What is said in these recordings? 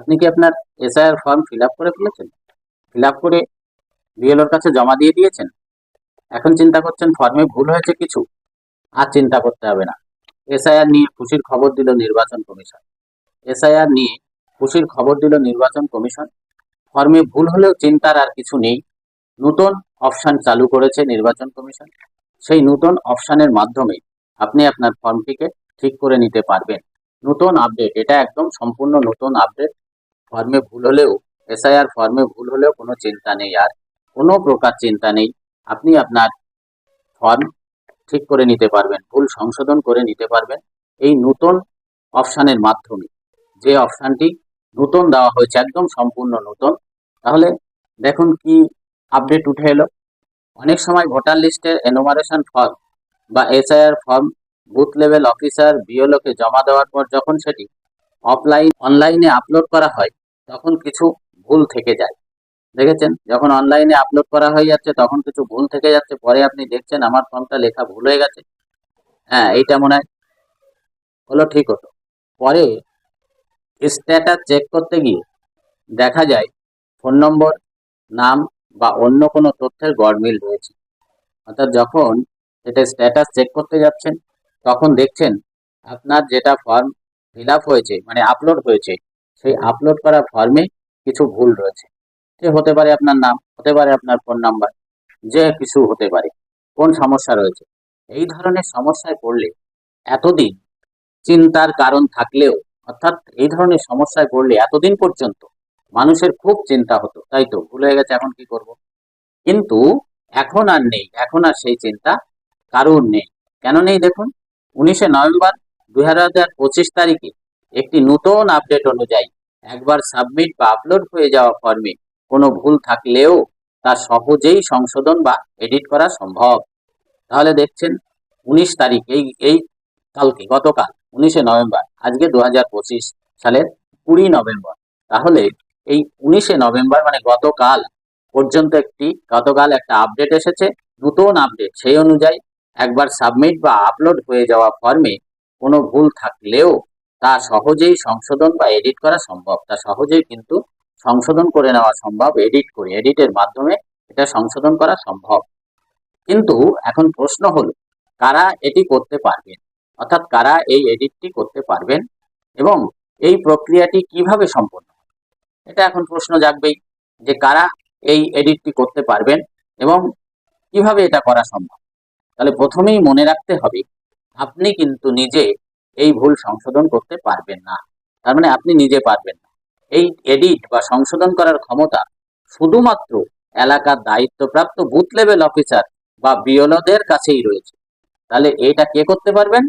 আপনি কি আপনার এসআইআর ফর্ম ফিল করে ফেলেছেন? ফিল করে বিএলওর কাছে জমা দিয়ে দিয়েছেন? এখন চিন্তা করছেন ফর্মে ভুল হয়েছে কিছু? আর চিন্তা করতে হবে না। এসআইআর নিয়ে খুশির খবর দিল নির্বাচন কমিশন। এসআইআর নিয়ে খুশির খবর দিল নির্বাচন কমিশন। ফর্মে ভুল হলেও চিন্তার আর কিছু নেই। নতুন অপশন চালু করেছে নির্বাচন কমিশন। সেই নতুন অপশানের মাধ্যমে আপনি আপনার ফর্মটিকে ঠিক করে নিতে পারবেন। নতুন আপডেট এটা একদম সম্পূর্ণ নতুন আপডেট ফর্মে ভুল হলেও এসআইআর ফর্মে ভুল হলেও কোনো চিন্তা নেই আর কোনো প্রকার চিন্তা নেই। আপনি আপনার ফর্ম ঠিক করে নিতে পারবেন, ভুল সংশোধন করে নিতে পারবেন। এই নতুন অপশানের মাধ্যমে যে অপশানটি নতুন দেওয়া হয়েছে, একদম সম্পূর্ণ নতুন, তাহলে দেখুন কি আপডেট উঠে এলো। অনেক সময় ভোটার লিস্টের এনোমারেশন ফর্ম বা SIR form booth level officer বিওলোকে জমা দেওয়ার পর যখন সেটি অফলাইন অনলাইনে আপলোড করা হয় তখন কিছু ভুল থেকে যায়। দেখেছেন? যখন অনলাইনে আপলোড করা হয়ে যাচ্ছে, তখন কিছু ভুল থেকে যাচ্ছে। পরে আপনি দেখছেন আমার ফর্মটা লেখা ভুল হয়ে গেছে। হ্যাঁ এইটা মনে হয় হলো ঠিক হতো। পরে স্ট্যাটাস চেক করতে গিয়ে দেখা যায় ফোন নম্বর নাম বা অন্য কোনো তথ্যের গড়মিল রয়েছে। অর্থাৎ যখন এটা স্ট্যাটাস চেক করতে যাচ্ছেন, তখন দেখছেন আপনার যেটা ফর্ম ফিল হয়েছে মানে আপলোড হয়েছে সেই আপলোড করা ফর্মে কিছু ভুল রয়েছে। সে হতে পারে আপনার নাম, হতে পারে আপনার ফোন নাম্বার যে কিছু হতে পারে, কোন সমস্যা রয়েছে। এই ধরনের সমস্যায় পড়লে এতদিন চিন্তার কারণ থাকলেও, অর্থাৎ এই ধরনের সমস্যায় পড়লে এতদিন পর্যন্ত মানুষের খুব চিন্তা হতো, তাই তো, ভুল হয়ে গেছে, এখন কি করব? কিন্তু এখন আর নেই, এখন আর সেই চিন্তা কারণ নেই। কেন নেই দেখুন, উনিশে নভেম্বর দুই হাজার পঁচিশ তারিখে একটি নতুন আপডেট অনুযায়ী একবার সাবমিট বা আপলোড হয়ে যাওয়া ফর্মে কোনো ভুল থাকলেও তা সহজেই সংশোধন বা এডিট করা সম্ভব। তাহলে দেখছেন, উনিশ তারিখ, এই এই কালকে, গতকাল, উনিশে নভেম্বর, আজকে দু হাজার পঁচিশ সালের কুড়ি নভেম্বর। তাহলে এই উনিশে নভেম্বর মানে গতকাল পর্যন্ত একটি, গতকাল একটা আপডেট এসেছে, নতুন আপডেট সেই অনুযায়ী একবার সাবমিট বা আপলোড হয়ে যাওয়া ফর্মে কোনো ভুল থাকলেও তা সহজেই সংশোধন বা এডিট করা সম্ভব। তা সহজেই কিন্তু সংশোধন করে নেওয়া সম্ভব এডিট করে এডিটের মাধ্যমে এটা সংশোধন করা সম্ভব। কিন্তু এখন প্রশ্ন হলো, কারা এটি করতে পারবেন? অর্থাৎ কারা এই এডিটটি করতে পারবেন? এবং এই প্রক্রিয়াটি কীভাবে সম্পন্ন এটা এখন প্রশ্ন জাগবেই, যে কারা এই এডিটটি করতে পারবেন এবং কীভাবে এটা করা সম্ভব? তাহলে প্রথমেই মনে রাখতে হবে, আপনি কিন্তু নিজে এই ভুল সংশোধন করতে পারবেন না। তার মানে আপনি নিজে পারবেন না। এই এডিট বা সংশোধন করার ক্ষমতা শুধুমাত্র এলাকার দায়িত্বপ্রাপ্ত বুথ লেভেল অফিসার বা বিওলদের কাছেই রয়েছে। তাহলে এটা কে করতে পারবেন?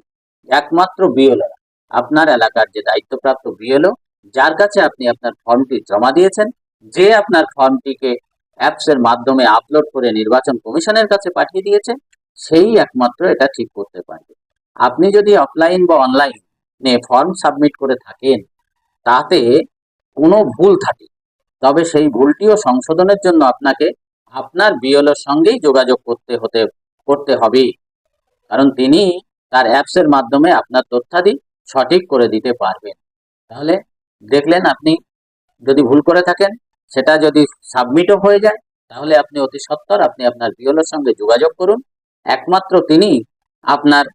একমাত্র বিএলও আপনার এলাকার যে দায়িত্বপ্রাপ্ত বিএলও যার কাছে আপনি আপনার ফর্মটি জমা দিয়েছেন, যে আপনার ফর্মটিকে অ্যাপসের মাধ্যমে আপলোড করে নির্বাচন কমিশনের কাছে পাঠিয়ে দিয়েছে, সেই একমাত্র এটা ঠিক করতে পারবে। আপনি যদি অফলাইন বা অনলাইনে ফর্ম সাবমিট করে থাকেন, তাতে কোনো ভুল থাকে। তবে সেই ভুলটিও সংশোধনের জন্য আপনাকে আপনার বিএলওর সঙ্গেই যোগাযোগ করতে হতে, করতে হবে। কারণ তিনি তার অ্যাপসের মাধ্যমে আপনার তথ্যাদি সঠিক করে দিতে পারবেন। তাহলে দেখলেন আপনি যদি ভুল করে থাকেন, সেটা যদি সাবমিটও হয়ে যায়, তাহলে আপনি অতি সত্বর আপনি আপনার বিওলোর সঙ্গে যোগাযোগ করুন। একমাত্র তিনি আপনার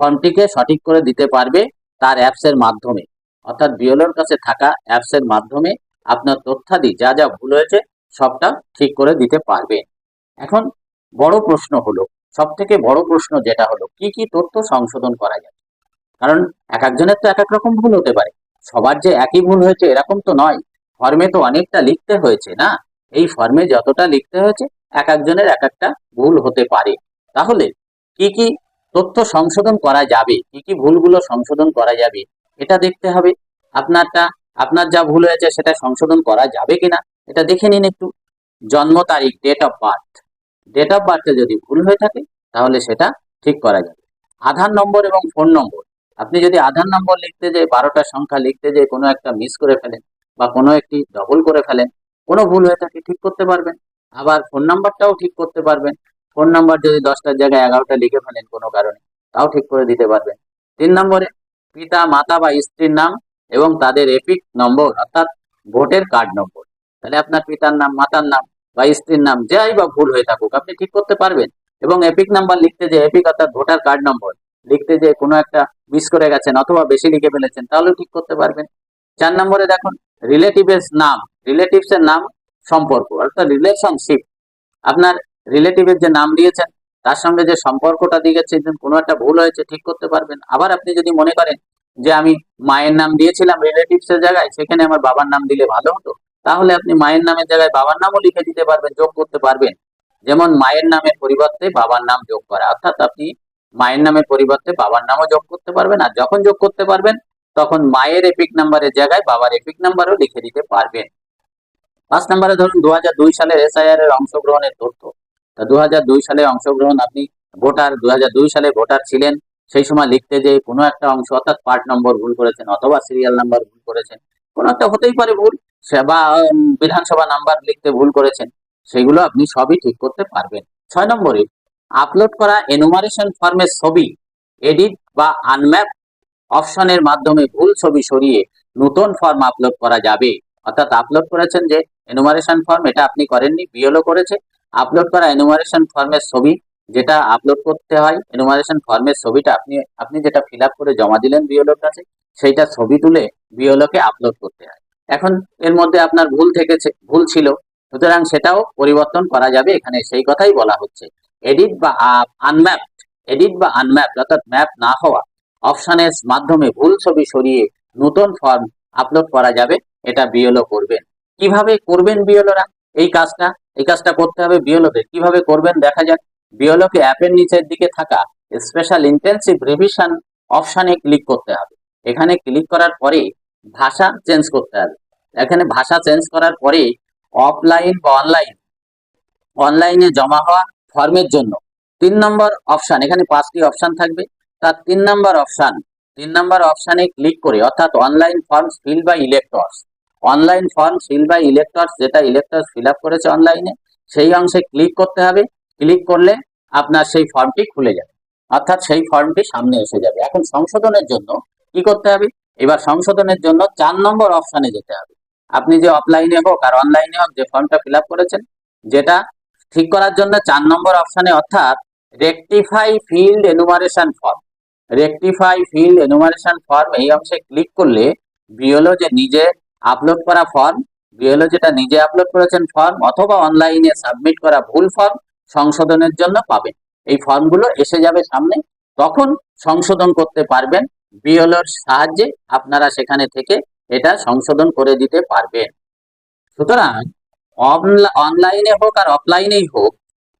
ফর্মটিকে সঠিক করে দিতে পারবে তার অ্যাপসের মাধ্যমে। অর্থাৎ বিওলোর কাছে থাকা অ্যাপসের মাধ্যমে আপনার তথ্যাদি যা যা ভুল হয়েছে সবটা ঠিক করে দিতে পারবে। এখন বড় প্রশ্ন হলো সব থেকে বড় প্রশ্ন যেটা হলো, কি কি তথ্য সংশোধন করা যায়? কারণ এক একজনের তো এক এক রকম ভুল হতে পারে। সবার যে একই ভুল হয়েছে এরকম তো নয়। ফর্মে তো অনেকটা লিখতে হয়েছে না? এই ফর্মে যতটা লিখতে হয়েছে, এক একজনের এক একটা ভুল হতে পারে। তাহলে কি কি তথ্য সংশোধন করা যাবে। কি কি ভুলগুলো সংশোধন করা যাবে, এটা দেখতে হবে। আপনারটা, আপনার যা ভুল হয়েছে সেটা সংশোধন করা যাবে কিনা, এটা দেখে নিন একটু। জন্ম তারিখ date of birth date of বার্থে যদি ভুল হয়ে থাকে, তাহলে সেটা ঠিক করা যাবে। আধার নম্বর এবং ফোন নম্বর। আপনি যদি আধার নম্বর লিখতে যে বারোটা সংখ্যা লিখতে যে কোনো একটা মিস করে ফেলেন বা কোনো একটি ডবল করে ফেলেন, কোনো ভুল হয়ে থাকে ঠিক করতে পারবেন। আবার ফোন নাম্বারটাও ঠিক করতে পারবেন। ফোন নাম্বার যদি দশটার জায়গায় এগারোটা লিখে ফেলেন কোনো কারণে, তাও ঠিক করে দিতে পারবেন। তিন নম্বরে, পিতা, মাতা বা স্ত্রীর নাম এবং তাদের এপিক নম্বর, অর্থাৎ ভোটের কার্ড নম্বর। তাহলে আপনার পিতার নাম, মাতার নাম বা স্ত্রীর নাম, যাই বা ভুল হয়ে থাকুক, আপনি ঠিক করতে পারবেন। এবং এপিক নাম্বার লিখতে যে এপিক অর্থাৎ ভোটার কার্ড নম্বর লিখতে যে কোনো একটা মিস করে গেছেন অথবা বেশি লিখে ফেলেছেন, তাহলেও ঠিক করতে পারবেন। চার নম্বরে দেখুন রিলেটিভের নাম রিলেটিভস এর নাম সম্পর্ক, অর্থাৎ রিলেশনশিপ আপনার রিলেটিভের যে নাম দিয়েছেন, তার সঙ্গে যে সম্পর্কটা দিয়েছেন, কোনো একটা ভুল হয়েছে, ঠিক করতে পারবেন। আবার আপনি যদি মনে করেন যে আমি মায়ের নাম দিয়েছিলাম রিলেটিভস এর জায়গায়, সেখানে আমার বাবার নাম দিলে ভালো হতো, তাহলে আপনি মায়ের নামের জায়গায় বাবার নামও লিখে দিতে পারবেন, যোগ করতে পারবেন। যেমন মায়ের নামের পরিবর্তে বাবার নাম যোগ করা, অর্থাৎ আপনি মায়ের নামের পরিবর্তে বাবার নামও যোগ করতে পারবেন, আর যখন যোগ করতে পারবেন, তখন মায়ের এপিক নাম্বারের জায়গায় বাবার এপিক নাম্বারও লিখে দিতে পারবেন। পাঁচ নাম্বারে ধরুন দু সালের এসআইআর এর অংশগ্রহণের তথ্য। তা দু সালে অংশগ্রহণ, আপনি ভোটার দু হাজার দুই সালে ভোটার ছিলেন, সেই সময় লিখতে যে কোনো একটা অংশ, অর্থাৎ পার্ট নম্বর ভুল করেছেন অথবা সিরিয়াল নাম্বার ভুল করেছেন, কোনো একটা হতেই পারে ভুল সে- বা বিধানসভা নাম্বার লিখতে ভুল করেছেন, সেগুলো আপনি সবই ঠিক করতে পারবেন। ছয় নম্বরে আপলোড করা এনুমারেশন ফর্মের ছবি এডিট বা আনম্যাপ অপশনের মাধ্যমে ভুল ছবি সরিয়ে নতুন ফর্ম আপলোড করা যাবে। অর্থাৎ আপলোড করেছেন যে এনুমারেশন ফর্ম এটা আপনি করেননি বিএলও করেছে আপলোড করা এনুমারেশন ফর্মের ছবি যেটা আপলোড করতে হয়। এনুমারেশন ফর্মের ছবিটা আপনি আপনি যেটা ফিল করে জমা দিলেন বিএলওর কাছে, সেইটা ছবি তুলে বিএলও কে আপলোড করতে হয়। এখন এর মধ্যে আপনার ভুল থেকেছে, ভুল ছিল। সুতরাং সেটাও পরিবর্তন করা যাবে। এখানে সেই কথাই বলা হচ্ছে। এডিট বা আনম্যাপ এডিট বা আনম্যাপ অর্থাৎ ম্যাপ না হওয়া অপশনের মাধ্যমে ভুল ছবি সরিয়ে নতুন ফর্ম আপলোড করা যাবে। এটা বিএলও করবেন। কীভাবে করবেন বিএলওরা? এই কাজটা এই কাজটা করতে হবে বিএলওদের কীভাবে করবেন? দেখা যাক। বিএলও কে অ্যাপের নিচের দিকে থাকা স্পেশাল ইন্টেন্সিভ রিভিশন অপশনে ক্লিক করতে হবে। এখানে ক্লিক করার পরে ভাষা চেঞ্জ করতে হবে। এখানে ভাষা চেঞ্জ করার পরে অফলাইন বা অনলাইন অনলাইনে জমা হওয়া ফর্মের জন্য তিন নম্বর অপশন এখানে পাঁচটি অপশন থাকবে। তার তিন নম্বর অপশন তিন নম্বর অপশনে ক্লিক করে অর্থাৎ online forms fill by electors online form fill by electors যেটা ইলেক্টর্স ফিল আপ করেছে অনলাইনে সেই অংশে ক্লিক করতে হবে। ক্লিক করলে আপনার সেই ফর্মটি খুলে যাবে। অর্থাৎ সেই ফর্মটি সামনে এসে যাবে। এখন সংশোধনের জন্য কি করতে হবে? এবার সংশোধনের জন্য চার নম্বর অপশানে যেতে হবে। আপনি যে অফলাইনে হোক আর অনলাইনে হোক যে ফর্মটা ফিল করেছেন, যেটা ঠিক করার জন্য চার নম্বর অপশানে অর্থাৎ rectify field enumeration form rectify field enumeration form এই অংশে ক্লিক করলে বিএলও যে নিজে আপলোড করা ফর্ম বিএলও যেটা নিজে আপলোড করেছেন ফর্ম অথবা অনলাইনে সাবমিট করা ভুল ফর্ম সংশোধনের জন্য পাবেন। এই ফর্মগুলো এসে যাবে সামনে, তখন সংশোধন করতে পারবেন বিএলওর সাহায্যে আপনারা সেখানে থেকে এটা সংশোধন করে দিতে পারবেন। সুতরাং অনলাইনে হোক আর অফলাইনেই হোক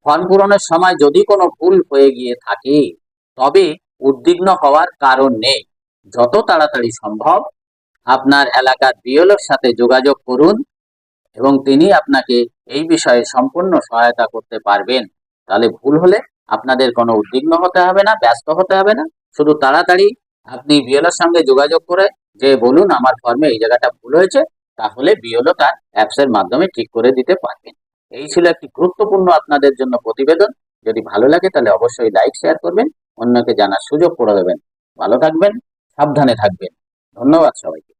ফর্ম পূরণের সময় যদি কোনো ভুল হয়ে গিয়ে থাকে, তবে উদ্বিগ্ন হওয়ার কারণ নেই। যত তাড়াতাড়ি সম্ভব আপনার এলাকার বিএলওর সাথে যোগাযোগ করুন এবং তিনি আপনাকে এই বিষয়ে সম্পূর্ণ সহায়তা করতে পারবেন। তাহলে ভুল হলে আপনাদের কোনো উদ্বিগ্ন হতে হবে না, ব্যস্ত হতে হবে না। শুধু তাড়াতাড়ি আপনি বিএলওর সঙ্গে যোগাযোগ করে যে, বলুন আমার ফর্মে এই জায়গাটা ভুল হয়েছে, তাহলে বিএলও তার অ্যাপসের মাধ্যমে ঠিক করে দিতে পারবেন। এই ছিল একটি গুরুত্বপূর্ণ আপনাদের জন্য প্রতিবেদন। যদি ভালো লাগে তাহলে অবশ্যই লাইক, শেয়ার করবেন, অন্যকে জানার সুযোগ করে দেবেন। ভালো থাকবেন, সাবধানে থাকবেন। ধন্যবাদ সবাইকে।